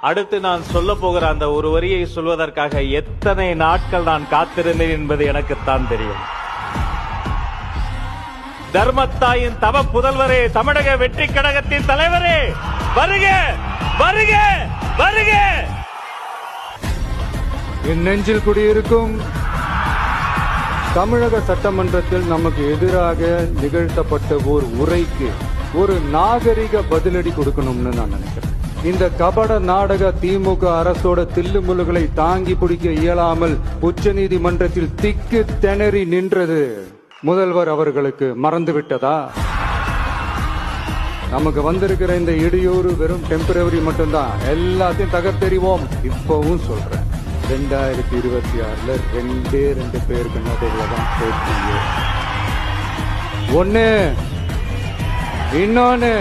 அடுத்து நான் சொல்ல போகிற அந்த ஒரு வரியை சொல்வதற்காக எத்தனை நாட்கள் நான் காத்திருந்தேன் என்பது எனக்குத்தான் தெரியும். தர்மத்தாயின் தவ புதல்வரே தமிழக வெற்றி கழகத்தின் தலைவரே வருக வருக வருக! என் நெஞ்சில் குடியிருக்கும் தமிழக சட்டமன்றத்தில் நமக்கு எதிராக நிகழ்த்தப்பட்ட ஒரு உரைக்கு ஒரு நாகரிக பதிலடி கொடுக்கணும்னு நான் நினைக்கிறேன். இந்த கபட நாடக திமுக அரசோட தில்லுமுல்லுகளை தாங்கி பிடிக்க இயலாமல் உச்சநீதிமன்றத்தில் திக்கு திணறி நின்றது. முதல்வர் அவர்களுக்கு மறந்துவிட்டதா? நமக்கு வந்திருக்கிற இந்த இடையூறு வெறும் டெம்பரவரி மட்டும்தான். எல்லாத்தையும் தகர்த்தெறிவோம். இப்பவும் சொல்றேன். ரெண்டாயிரத்தி இருபத்தி ஆறுல ரெண்டே ரெண்டு பேருக்கு நடுவில் தான் போட்டிங்க இன்னொன்னு.